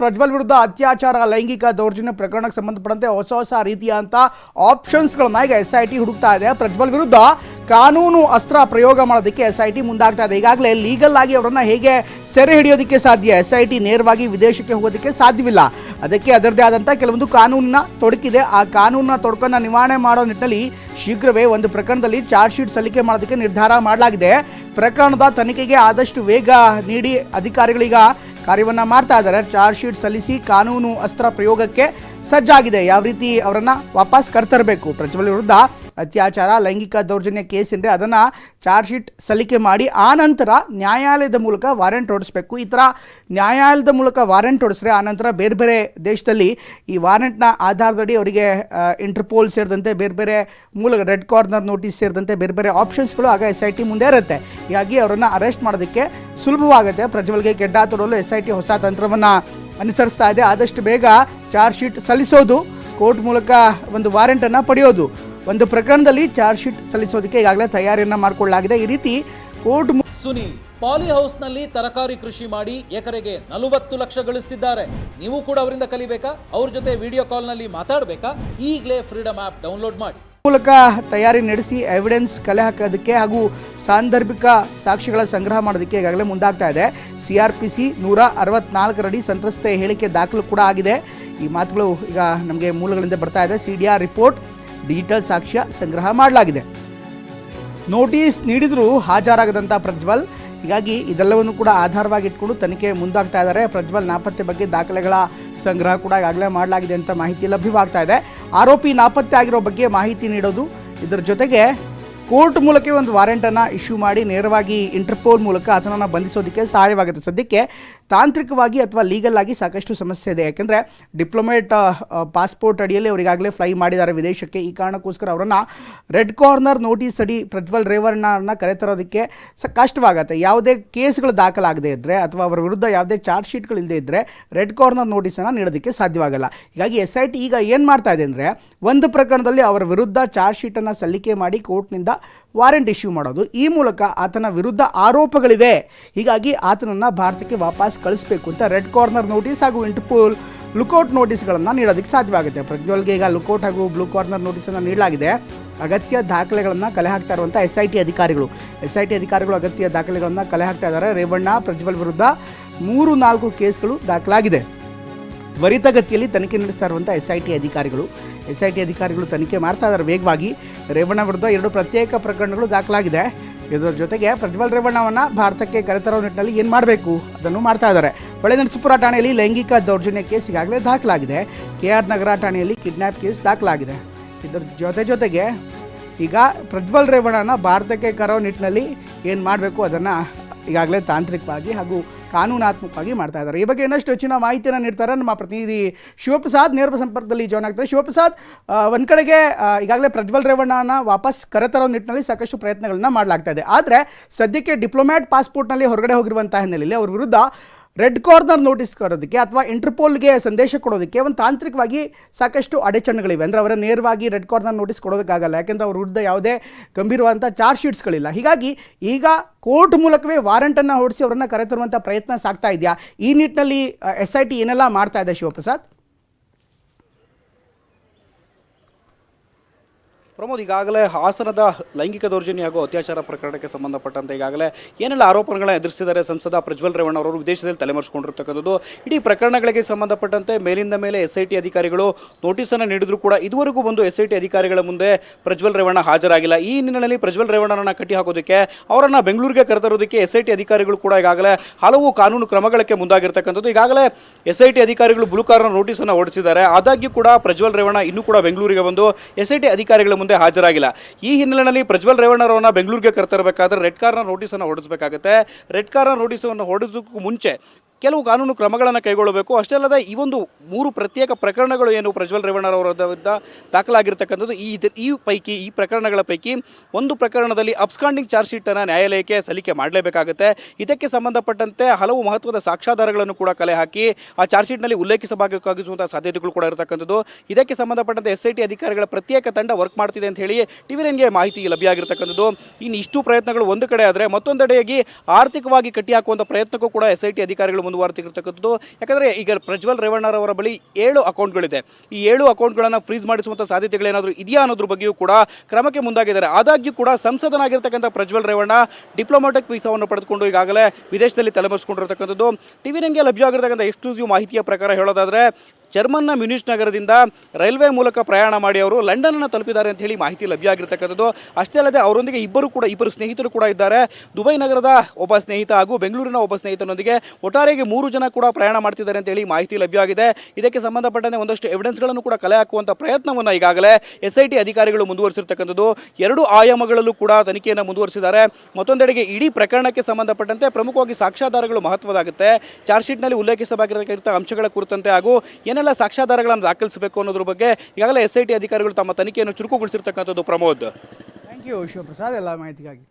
ಪ್ರಜ್ವಲ್ ವಿರುದ್ಧ ಅತ್ಯಾಚಾರ, ಲೈಂಗಿಕ ದೌರ್ಜನ್ಯ ಪ್ರಕರಣಕ್ಕೆ ಸಂಬಂಧಪಟ್ಟಂತೆ ಹೊಸ ಹೊಸ ರೀತಿಯಾದಂಥ ಆಪ್ಷನ್ಸ್ಗಳನ್ನ ಈಗ ಎಸ್ ಐ ಟಿ ಹುಡುಕ್ತಾ ಇದೆ. ಪ್ರಜ್ವಲ್ ವಿರುದ್ಧ ಕಾನೂನು ಅಸ್ತ್ರ ಪ್ರಯೋಗ ಮಾಡೋದಕ್ಕೆ ಎಸ್ ಐ ಟಿ ಮುಂದಾಗ್ತಾ ಇದೆ. ಈಗಾಗಲೇ ಲೀಗಲ್ ಆಗಿ ಅವರನ್ನು ಹೇಗೆ ಸೆರೆ ಹಿಡಿಯೋದಕ್ಕೆ ಸಾಧ್ಯ? ಎಸ್ ಐ ಟಿ ನೇರವಾಗಿ ವಿದೇಶಕ್ಕೆ ಹೋಗೋದಕ್ಕೆ ಸಾಧ್ಯವಿಲ್ಲ. ಅದಕ್ಕೆ ಅದರದೇ ಆದಂಥ ಕೆಲವೊಂದು ಕಾನೂನನ್ನ ತೊಡಕಿದೆ. ಆ ಕಾನೂನಿನ ತೊಡಕನ್ನ ನಿವಾರಣೆ ಮಾಡೋ ನಿಟ್ಟಿನಲ್ಲಿ ಶೀಘ್ರವೇ ಒಂದು ಪ್ರಕರಣದಲ್ಲಿ ಚಾರ್ಜ್ ಶೀಟ್ ಸಲ್ಲಿಕೆ ಮಾಡೋದಕ್ಕೆ ನಿರ್ಧಾರ ಮಾಡಲಾಗಿದೆ. ಪ್ರಕರಣದ ತನಿಖೆಗೆ ಆದಷ್ಟು ವೇಗ ನೀಡಿ ಅಧಿಕಾರಿಗಳೀಗ ಕಾರ್ಯವನ್ನ ಮಾಡ್ತಾ ಇದ್ದಾರೆ. ಚಾರ್ಜ್ ಶೀಟ್ ಸಲ್ಲಿಸಿ ಕಾನೂನು ಅಸ್ತ್ರ ಪ್ರಯೋಗಕ್ಕೆ ಸಜ್ಜಾಗಿದೆ. ಯಾವ ರೀತಿ ಅವರನ್ನು ವಾಪಸ್ ಕರ್ತರಬೇಕು? ಪ್ರಜ್ವಲ್ ವಿರುದ್ಧ ಅತ್ಯಾಚಾರ, ಲೈಂಗಿಕ ದೌರ್ಜನ್ಯ ಕೇಸ್ ಅದನ್ನು ಚಾರ್ಜ್ ಶೀಟ್ ಸಲ್ಲಿಕೆ ಮಾಡಿ, ಆ ನಂತರ ನ್ಯಾಯಾಲಯದ ಮೂಲಕ ವಾರೆಂಟ್ ಹೊಡಿಸ್ಬೇಕು. ಈ ಥರ ನ್ಯಾಯಾಲಯದ ಮೂಲಕ ವಾರೆಂಟ್ ಹೊಡಿಸ್ರೆ ಆನಂತರ ಬೇರೆ ಬೇರೆ ದೇಶದಲ್ಲಿ ಈ ವಾರೆಂಟ್ನ ಆಧಾರದಡಿ ಅವರಿಗೆ ಇಂಟರ್ಪೋಲ್ ಸೇರಿದಂತೆ ಬೇರೆ ಬೇರೆ ಮೂಲಕ ರೆಡ್ ಕಾರ್ನರ್ ನೋಟಿಸ್ ಸೇರಿದಂತೆ ಬೇರೆ ಬೇರೆ ಆಪ್ಷನ್ಸ್ಗಳು ಆಗ ಎಸ್ ಐ ಟಿ ಮುಂದೆ ಇರುತ್ತೆ. ಹೀಗಾಗಿ ಅವರನ್ನು ಅರೆಸ್ಟ್ ಮಾಡೋದಕ್ಕೆ ಸುಲಭವಾಗುತ್ತೆ. ಪ್ರಜ್ವಲ್ಗೆ ಗೆಡ್ಡ ತೊಡಲು ಎಸ್ ಐ ಟಿ ಹೊಸ ತಂತ್ರವನ್ನು ಅನುಸರಿಸ್ತಾ ಇದೆ. ಆದಷ್ಟು ಬೇಗ ಚಾರ್ಜ್ ಶೀಟ್ ಸಲ್ಲಿಸೋದು, ಕೋರ್ಟ್ ಮೂಲಕ ಒಂದು ವಾರೆಂಟನ್ನು ಪಡೆಯೋದು. ಒಂದು ಪ್ರಕರಣದಲ್ಲಿ ಚಾರ್ಜ್ ಶೀಟ್ ಸಲ್ಲಿಸೋದಕ್ಕೆ ಈಗಾಗಲೇ ತಯಾರಿಯನ್ನು ಮಾಡಿಕೊಳ್ಳಲಾಗಿದೆ. ಈ ರೀತಿ ಕೋರ್ಟ್ ಸುನಿ ಪಾಲಿ ಹೌಸ್ನಲ್ಲಿ ತರಕಾರಿ ಕೃಷಿ ಮಾಡಿ ಎಕರೆಗೆ ನಲವತ್ತು ಲಕ್ಷ ಗಳಿಸ್ತಿದ್ದಾರೆ. ನೀವು ಕೂಡ ಅವರಿಂದ ಕಲಿಬೇಕಾ? ಅವ್ರ ಜೊತೆ ವಿಡಿಯೋ ಕಾಲ್ನಲ್ಲಿ ಮಾತಾಡಬೇಕಾ? ಈಗಲೇ ಫ್ರೀಡಮ್ ಆ್ಯಪ್ ಡೌನ್ಲೋಡ್ ಮಾಡಿ. ಮೂಲಕ ತಯಾರಿ ನಡೆಸಿ ಎವಿಡೆನ್ಸ್ ಕಲೆ ಹಾಕೋದಕ್ಕೆ ಹಾಗೂ ಸಾಂದರ್ಭಿಕ ಸಾಕ್ಷಿಗಳ ಸಂಗ್ರಹ ಮಾಡೋದಕ್ಕೆ ಈಗಾಗಲೇ ಮುಂದಾಗ್ತಾ ಇದೆ. ಸಿ ಆರ್ ಪಿ ಸಿ ನೂರ ಅರವತ್ನಾಲ್ಕರಡಿ ಸಂತ್ರಸ್ತೆ ಹೇಳಿಕೆ ದಾಖಲು ಕೂಡ ಆಗಿದೆ. ಈ ಮಾತುಗಳು ಈಗ ನಮಗೆ ಮೂಲಗಳಿಂದ ಬರ್ತಾ ಇದೆ. C D R report digital ಸಾಕ್ಷ್ಯ ಸಂಗ್ರಹ ಮಾಡಲಾಗಿದೆ. ನೋಟಿಸ್ ನೀಡಿದರೂ ಹಾಜರಾಗದಂಥ ಪ್ರಜ್ವಲ್. ಹೀಗಾಗಿ ಇದೆಲ್ಲವನ್ನು ಕೂಡ ಆಧಾರವಾಗಿ ಇಟ್ಕೊಂಡು ತನಿಖೆ ಮುಂದಾಗ್ತಾ ಇದ್ದಾರೆ ಪ್ರಜ್ವಲ್, ನಾಪತ್ತೆ ಬಗ್ಗೆ ದಾಖಲೆಗಳ ಸಂಗ್ರಹ ಕೂಡ ಈಗಾಗಲೇ ಮಾಡಲಾಗಿದೆ ಅಂತ ಮಾಹಿತಿ ಲಭ್ಯವಾಗ್ತಾ ಇದೆ. ಆರೋಪಿ ನಾಪತ್ತೆ ಆಗಿರೋ ಬಗ್ಗೆ ಮಾಹಿತಿ ನೀಡೋದು. ಇದರ ಜೊತೆಗೆ ಕೋರ್ಟ್ ಮೂಲಕ ಒಂದು ವಾರೆಂಟನ್ನು ಇಶ್ಯೂ ಮಾಡಿ ನೇರವಾಗಿ ಇಂಟರ್ಪೋಲ್ ಮೂಲಕ ಆತನನ್ನು ಬಂಧಿಸೋದಕ್ಕೆ ಸಹಾಯವಾಗುತ್ತೆ. ಸದ್ಯಕ್ಕೆ ತಾಂತ್ರಿಕವಾಗಿ ಅಥವಾ ಲೀಗಲ್ ಆಗಿ ಸಾಕಷ್ಟು ಸಮಸ್ಯೆ ಇದೆ. ಯಾಕೆಂದರೆ ಡಿಪ್ಲೊಮೇಟ್ ಪಾಸ್ಪೋರ್ಟ್ ಅಡಿಯಲ್ಲಿ ಅವರಿಗಾಗಲೇ ಫ್ಲೈ ಮಾಡಿದ್ದಾರೆ ವಿದೇಶಕ್ಕೆ. ಈ ಕಾರಣಕ್ಕೋಸ್ಕರ ಅವರನ್ನು ರೆಡ್ ಕಾರ್ನರ್ ನೋಟಿಸ್ ಅಡಿ ಪ್ರಜ್ವಲ್ ರೇವಣ್ಣನ ಕರೆತರೋದಕ್ಕೆ ಸ, ಕಷ್ಟವಾಗುತ್ತೆ. ಯಾವುದೇ ಕೇಸ್ಗಳು ದಾಖಲಾಗದೇ ಇದ್ದರೆ ಅಥವಾ ಅವರ ವಿರುದ್ಧ ಯಾವುದೇ ಚಾರ್ಜ್ ಶೀಟ್ಗಳು ಇಲ್ಲದೇ ಇದ್ದರೆ ರೆಡ್ ಕಾರ್ನರ್ ನೋಟಿಸನ್ನು ನೀಡೋದಕ್ಕೆ ಸಾಧ್ಯವಾಗಲ್ಲ. ಹೀಗಾಗಿ ಎಸ್ ಐ ಟಿ ಈಗ ಏನು ಮಾಡ್ತಾ ಇದೆ ಅಂದರೆ ಒಂದು ಪ್ರಕರಣದಲ್ಲಿ ಅವರ ವಿರುದ್ಧ ಚಾರ್ಜ್ ಶೀಟನ್ನು ಸಲ್ಲಿಕೆ ಮಾಡಿ ಕೋರ್ಟ್ನಿಂದ ವಾರೆಂಟ್ ಇಶ್ಯೂ ಮಾಡೋದು. ಈ ಮೂಲಕ ಆತನ ವಿರುದ್ಧ ಆರೋಪಗಳಿವೆ. ಹೀಗಾಗಿ ಆತನನ್ನು ಭಾರತಕ್ಕೆ ವಾಪಸ್ ಕಳಿಸಬೇಕು ಅಂತ ರೆಡ್ ಕಾರ್ನರ್ ನೋಟಿಸ್ ಹಾಗೂ ಇಂಟರ್ಪೋಲ್ ಲುಕೌಟ್ ನೋಟಿಸ್ಗಳನ್ನು ನೀಡೋದಕ್ಕೆ ಸಾಧ್ಯವಾಗುತ್ತೆ. ಪ್ರಜ್ವಲ್ಗೆ ಈಗ ಲುಕೌಟ್ ಹಾಗೂ ಬ್ಲೂ ಕಾರ್ನರ್ ನೋಟಿಸನ್ನು ನೀಡಲಾಗಿದೆ. ಅಗತ್ಯ ದಾಖಲೆಗಳನ್ನು ಕಲೆ ಹಾಕ್ತಾ ಇರುವಂಥ ಎಸ್ ಐ ಟಿ ಅಧಿಕಾರಿಗಳು. ಎಸ್ ಐ ಟಿ ಅಧಿಕಾರಿಗಳು ಅಗತ್ಯ ದಾಖಲೆಗಳನ್ನು ಕಲೆ ಹಾಕ್ತಾ ಇದ್ದಾರೆ. ರೇವಣ್ಣ, ಪ್ರಜ್ವಲ್ ವಿರುದ್ಧ ಮೂರು ನಾಲ್ಕು ಕೇಸ್ಗಳು ದಾಖಲಾಗಿದೆ. ತ್ವರಿತಗತಿಯಲ್ಲಿ ತನಿಖೆ ನಡೆಸ್ತಾ ಇರುವಂಥ ಎಸ್ ಐ ಟಿ ಅಧಿಕಾರಿಗಳು. ಎಸ್ ಐ ಟಿ ಅಧಿಕಾರಿಗಳು ತನಿಖೆ ಮಾಡ್ತಾ ಇದ್ದಾರೆ ವೇಗವಾಗಿ. ರೇವಣ್ಣ ವಿರುದ್ಧ ಎರಡು ಪ್ರತ್ಯೇಕ ಪ್ರಕರಣಗಳು ದಾಖಲಾಗಿದೆ. ಇದರ ಜೊತೆಗೆ ಪ್ರಜ್ವಲ್ ರೇವಣ್ಣವನ್ನು ಭಾರತಕ್ಕೆ ಕರೆತರೋ ನಿಟ್ಟಿನಲ್ಲಿ ಏನು ಮಾಡಬೇಕು? ಅದನ್ನು ಮಾಡ್ತಾ ಇದ್ದಾರೆ. ಹೊಳೆನರಸೀಪುರ ಠಾಣೆಯಲ್ಲಿ ಲೈಂಗಿಕ ದೌರ್ಜನ್ಯ ಕೇಸ್ ಈಗಾಗಲೇ ದಾಖಲಾಗಿದೆ. ಕೆ ಆರ್ ನಗರ ಠಾಣೆಯಲ್ಲಿ ಕಿಡ್ನ್ಯಾಪ್ ಕೇಸ್ ದಾಖಲಾಗಿದೆ. ಇದರ ಜೊತೆ ಜೊತೆಗೆ ಈಗ ಪ್ರಜ್ವಲ್ ರೇವಣ್ಣನ ಭಾರತಕ್ಕೆ ಕರೋ ನಿಟ್ಟಿನಲ್ಲಿ ಏನು ಮಾಡಬೇಕು ಅದನ್ನು ಈಗಾಗಲೇ ತಾಂತ್ರಿಕವಾಗಿ ಹಾಗೂ ಕಾನೂನಾತ್ಮಕವಾಗಿ ಮಾಡ್ತಾ ಇದ್ದಾರೆ. ಈ ಬಗ್ಗೆ ಇನ್ನಷ್ಟು ಹೆಚ್ಚಿನ ಮಾಹಿತಿಯನ್ನು ನೀಡ್ತಾರೆ ನಮ್ಮ ಪ್ರತಿನಿಧಿ ಶಿವಪ್ರಸಾದ್. ನೇರ ಸಂಪರ್ಕದಲ್ಲಿ ಜಾಯ್ನ್ ಆಗ್ತಾರೆ. ಶಿವಪ್ರಸಾದ್ ಒಂದು ಕಡೆಗೆ ಈಗಾಗಲೇ ಪ್ರಜ್ವಲ್ ರೇವಣ್ಣನ ವಾಪಸ್ ಕರೆತರೋ ನಿಟ್ಟಿನಲ್ಲಿ ಸಾಕಷ್ಟು ಪ್ರಯತ್ನಗಳನ್ನ ಮಾಡಲಾಗ್ತಾ ಇದೆ. ಆದರೆ ಸದ್ಯಕ್ಕೆ ಡಿಪ್ಲೊಮ್ಯಾಟ್ ಪಾಸ್ಪೋರ್ಟ್ನಲ್ಲಿ ಹೊರಗಡೆ ಹೋಗಿರುವಂತಹ ಹಿನ್ನೆಲೆಯಲ್ಲಿ ಅವ್ರ ವಿರುದ್ಧ ರೆಡ್ ಕಾರ್ನರ್ ನೋಟಿಸ್ ಕೊಡೋದಕ್ಕೆ ಅಥವಾ ಇಂಟರ್ಪೋಲ್ಗೆ ಸಂದೇಶ ಕೊಡೋದಕ್ಕೆ ಒಂದು ತಾಂತ್ರಿಕವಾಗಿ ಸಾಕಷ್ಟು ಅಡಚಣೆಗಳಿವೆ. ಅಂದರೆ ಅವರ ನೇರವಾಗಿ ರೆಡ್ ಕಾರ್ನರ್ ನೋಟಿಸ್ ಕೊಡೋದಕ್ಕಾಗಲ್ಲ. ಯಾಕೆಂದರೆ ಅವ್ರ ವಿರುದ್ಧ ಯಾವುದೇ ಗಂಭೀರವಾದಂಥ ಚಾರ್ಜ್ ಶೀಟ್ಸ್ಗಳಿಲ್ಲ ಹೀಗಾಗಿ ಈಗ ಕೋರ್ಟ್ ಮೂಲಕವೇ ವಾರಂಟನ್ನು ಹೊರಡಿಸಿ ಅವರನ್ನು ಕರೆತರುವಂಥ ಪ್ರಯತ್ನ ಸಾಗ್ತಾ ಇದೆಯಾ? ಈ ನಿಟ್ಟಿನಲ್ಲಿ ಎಸ್ ಐ ಟಿ ಏನೆಲ್ಲ ಮಾಡ್ತಾ ಇದೆ ಶಿವಪ್ರಸಾದ್? ಪ್ರಮೋದ್ ಈಗಾಗಲೇ ಹಾಸನದ ಲೈಂಗಿಕ ದೌರ್ಜನ್ಯ ಹಾಗೂ ಅತ್ಯಾಚಾರ ಪ್ರಕರಣಕ್ಕೆ ಸಂಬಂಧಪಟ್ಟಂತೆ ಈಗಾಗಲೇ ಏನೆಲ್ಲ ಆರೋಪಗಳನ್ನ ಎದುರಿಸಿದ್ದಾರೆ ಸಂಸದ ಪ್ರಜ್ವಲ್ ರೇವಣ್ಣ ಅವರು ವಿದೇಶದಲ್ಲಿ ತಲೆಮರೆಸಿಕೊಂಡಿರ್ತಕ್ಕಂಥದ್ದು. ಇಡೀ ಪ್ರಕರಣಗಳಿಗೆ ಸಂಬಂಧಪಟ್ಟಂತೆ ಮೇಲಿಂದ ಮೇಲೆ ಎಸ್ ಐ ಟಿ ಅಧಿಕಾರಿಗಳು ನೋಟಿಸನ್ನು ನೀಡಿದ್ರು ಕೂಡ ಇದುವರೆಗೂ ಒಂದು ಎಸ್ ಐ ಟಿ ಅಧಿಕಾರಿಗಳ ಮುಂದೆ ಪ್ರಜ್ವಲ್ ರೇವಣ್ಣ ಹಾಜರಾಗಿಲ್ಲ. ಈ ಹಿನ್ನೆಲೆಯಲ್ಲಿ ಪ್ರಜ್ವಲ್ ರೇವಣ್ಣರನ್ನ ಕಟ್ಟಿ ಹಾಕೋದಕ್ಕೆ ಅವರನ್ನು ಬೆಂಗಳೂರಿಗೆ ಕರೆತರೋದಕ್ಕೆ ಎಸ್ ಐ ಟಿ ಅಧಿಕಾರಿಗಳು ಕೂಡ ಈಗಾಗಲೇ ಹಲವು ಕಾನೂನು ಕ್ರಮಗಳಕ್ಕೆ ಮುಂದಾಗಿರ್ತಕ್ಕಂಥದ್ದು. ಈಗಾಗಲೇ ಎಸ್ ಐ ಟಿ ಅಧಿಕಾರಿಗಳು ಕಾರ್ನ ನೋಟಿಸನ್ನು ಹೊರಡಿಸಿದ್ದಾರೆ. ಆದಾಗ್ಯೂ ಕೂಡ ಪ್ರಜ್ವಲ್ ರೇವಣ್ಣ ಇನ್ನೂ ಕೂಡ ಬೆಂಗಳೂರಿಗೆ ಬಂದು ಎಸ್ ಐ ಟಿ ಅಧಿಕಾರಿಗಳ ಮುಂದೆ ಹಾಜರಾಗಿಲ್ಲ. ಈ ಹಿನ್ನೆಲೆಯಲ್ಲಿ ಪ್ರಜ್ವಲ್ ರೇವಣ್ಣರವನ್ನ ಬೆಂಗಳೂರಿಗೆ ಕರೆತರಬೇಕಾದ್ರೆ ರೆಡ್ ಕಾರ್ನ ನೋಟಿಸನ್ನು ಹೊರಡಿಸಬೇಕಾಗುತ್ತೆ. ರೆಡ್ ಕಾರ್ನ ನೋಟಿಸನ್ನು ಹೊರಡೋದಕ್ಕೂ ಮುಂಚೆ ಕೆಲವು ಕಾನೂನು ಕ್ರಮಗಳನ್ನು ಕೈಗೊಳ್ಳಬೇಕು. ಅಷ್ಟೇ ಅಲ್ಲದೆ ಈ ಒಂದು ಮೂರು ಪ್ರತ್ಯೇಕ ಪ್ರಕರಣಗಳು ಏನು ಪ್ರಜ್ವಲ್ ರೇವಣ್ಣರವರ ದಾಖಲಾಗಿರ್ತಕ್ಕಂಥದ್ದು, ಈ ಈ ಪೈಕಿ, ಈ ಪ್ರಕರಣಗಳ ಪೈಕಿ ಒಂದು ಪ್ರಕರಣದಲ್ಲಿ ಅಬ್ಸ್ಕಾಂಡಿಂಗ್ ಚಾರ್ಜ್ ಶೀಟನ್ನು ನ್ಯಾಯಾಲಯಕ್ಕೆ ಸಲ್ಲಿಕೆ ಮಾಡಲೇಬೇಕಾಗುತ್ತೆ. ಇದಕ್ಕೆ ಸಂಬಂಧಪಟ್ಟಂತೆ ಹಲವು ಮಹತ್ವದ ಸಾಕ್ಷ್ಯಾಧಾರಗಳನ್ನು ಕೂಡ ಕಲೆ ಹಾಕಿ ಆ ಚಾರ್ಜ್ ಶೀಟ್ನಲ್ಲಿ ಉಲ್ಲೇಖಿಸಬೇಕಾಗಿಸುವಂಥ ಸಾಧ್ಯತೆಗಳು ಕೂಡ ಇರತಕ್ಕಂಥದ್ದು. ಇದಕ್ಕೆ ಸಂಬಂಧಪಟ್ಟಂತೆ ಎಸ್ ಐ ಟಿ ಅಧಿಕಾರಿಗಳ ಪ್ರತ್ಯೇಕ ತಂಡ ವರ್ಕ್ ಮಾಡ್ತಿದೆ ಅಂತ ಹೇಳಿ ಟಿವಿ ನೈನ್ಗೆ ಮಾಹಿತಿ ಲಭ್ಯ ಆಗಿರ್ತಕ್ಕಂಥದ್ದು ಇನ್ನು ಇಷ್ಟು ಪ್ರಯತ್ನಗಳು ಒಂದು ಕಡೆ ಆದರೆ ಮತ್ತೊಂದೆಡೆಯಾಗಿ ಆರ್ಥಿಕವಾಗಿ ಕಟ್ಟಿಹಾಕುವಂಥ ಪ್ರಯತ್ನಕ್ಕೂ ಕೂಡ ಎಸ್ ಐ ಟಿ ಅಧಿಕಾರಿಗಳು ಮುಂದುವರೆತಿರ್ತಕ್ಕಂಥದ್ದು ಯಾಕಂದರೆ ಈಗ ಪ್ರಜ್ವಲ್ ರೇವಣ್ಣರವರ ಬಳಿ ಏಳು ಅಕೌಂಟ್ಗಳಿದೆ. ಈ ಏಳು ಅಕೌಂಟ್ಗಳನ್ನು ಫ್ರೀಸ್ ಮಾಡಿಸುವಂಥ ಸಾಧ್ಯತೆಗಳೇನಾದರೂ ಇದೆಯಾ ಅನ್ನೋದ್ರ ಬಗ್ಗೆಯೂ ಕೂಡ ಕ್ರಮಕ್ಕೆ ಮುಂದಾಗಿದ್ದಾರೆ. ಆದಾಗ್ಯೂ ಕೂಡ ಸಂಸದನಾಗಿರ್ತಕ್ಕಂಥ ಪ್ರಜ್ವಲ್ ರೇವಣ್ಣ ಡಿಪ್ಲೊಮ್ಯಾಟಿಕ್ ವೀಸಾವನ್ನು ಪಡೆದುಕೊಂಡು ಈಗಾಗಲೇ ವಿದೇಶದಲ್ಲಿ ತಲೆಮರೆಸಿಕೊಂಡಿರ್ತಕ್ಕಂಥದ್ದು. ಟಿವಿ ನಂಗೆ ಲಭ್ಯವಾಗಿರ್ತಕ್ಕಂಥ ಎಕ್ಸ್ಕ್ಲೂಸಿವ್ ಮಾಹಿತಿಯ ಪ್ರಕಾರ ಹೇಳೋದಾದರೆ ಜರ್ಮನ್ನ ಮ್ಯುನಿಷ್ ನಗರದಿಂದ ರೈಲ್ವೆ ಮೂಲಕ ಪ್ರಯಾಣ ಮಾಡಿ ಅವರು ಲಂಡನನ್ನು ತಲುಪಿದ್ದಾರೆ ಅಂತ ಹೇಳಿ ಮಾಹಿತಿ ಲಭ್ಯ ಆಗಿರ್ತಕ್ಕಂಥದ್ದು. ಅಷ್ಟೇ ಅಲ್ಲದೆ ಅವರೊಂದಿಗೆ ಇಬ್ಬರು ಕೂಡ, ಇಬ್ಬರು ಸ್ನೇಹಿತರು ಕೂಡ ಇದ್ದಾರೆ. ದುಬೈ ನಗರದ ಒಬ್ಬ ಸ್ನೇಹಿತ ಹಾಗೂ ಬೆಂಗಳೂರಿನ ಒಬ್ಬ ಸ್ನೇಹಿತನೊಂದಿಗೆ ಒಟ್ಟಾರೆಗೆ ಮೂರು ಜನ ಕೂಡ ಪ್ರಯಾಣ ಮಾಡ್ತಿದ್ದಾರೆ ಅಂತ ಹೇಳಿ ಮಾಹಿತಿ ಲಭ್ಯ ಆಗಿದೆ. ಇದಕ್ಕೆ ಸಂಬಂಧಪಟ್ಟಂತೆ ಒಂದಷ್ಟು ಎವಿಡೆನ್ಸ್ಗಳನ್ನು ಕೂಡ ಕಲೆ ಹಾಕುವಂಥ ಪ್ರಯತ್ನವನ್ನು ಈಗಾಗಲೇ ಎಸ್ ಐ ಟಿ ಅಧಿಕಾರಿಗಳು ಮುಂದುವರಿಸಿರ್ತಕ್ಕಂಥದ್ದು. ಎರಡು ಆಯಾಮಗಳಲ್ಲೂ ಕೂಡ ತನಿಖೆಯನ್ನು ಮುಂದುವರಿಸಿದ್ದಾರೆ. ಮತ್ತೊಂದೆಡೆಗೆ ಇಡೀ ಪ್ರಕರಣಕ್ಕೆ ಸಂಬಂಧಪಟ್ಟಂತೆ ಪ್ರಮುಖವಾಗಿ ಸಾಕ್ಷ್ಯಾಧಾರಗಳು ಮಹತ್ವದಾಗುತ್ತೆ ಚಾರ್ಜ್ ಶೀಟ್ನಲ್ಲಿ ಉಲ್ಲೇಖಿಸಬೇಕಾಗಿರ್ತಕ್ಕಂಥ ಅಂಶಗಳ ಕುರಿತಂತೆ ಹಾಗೂ ಏನೆಲ್ಲ ಸಾಕ್ಷ್ಯಾಧಾರಗಳನ್ನು ದಾಖಲಿಸಬೇಕು ಅನ್ನೋದ್ರ ಬಗ್ಗೆ ಈಗಾಗಲೇ ಎಸ್ ಐ ಟಿ ಅಧಿಕಾರಿಗಳು ತಮ್ಮ ತನಿಖೆಯನ್ನು ಚುರುಕುಗೊಳಿಸಿರ್ತಕ್ಕಂಥದ್ದು ಪ್ರಮೋದ್. ಥ್ಯಾಂಕ್ ಯು ಶಿವಪ್ರಸಾದ್, ಎಲ್ಲ ಮಾಹಿತಿಗಾಗಿ.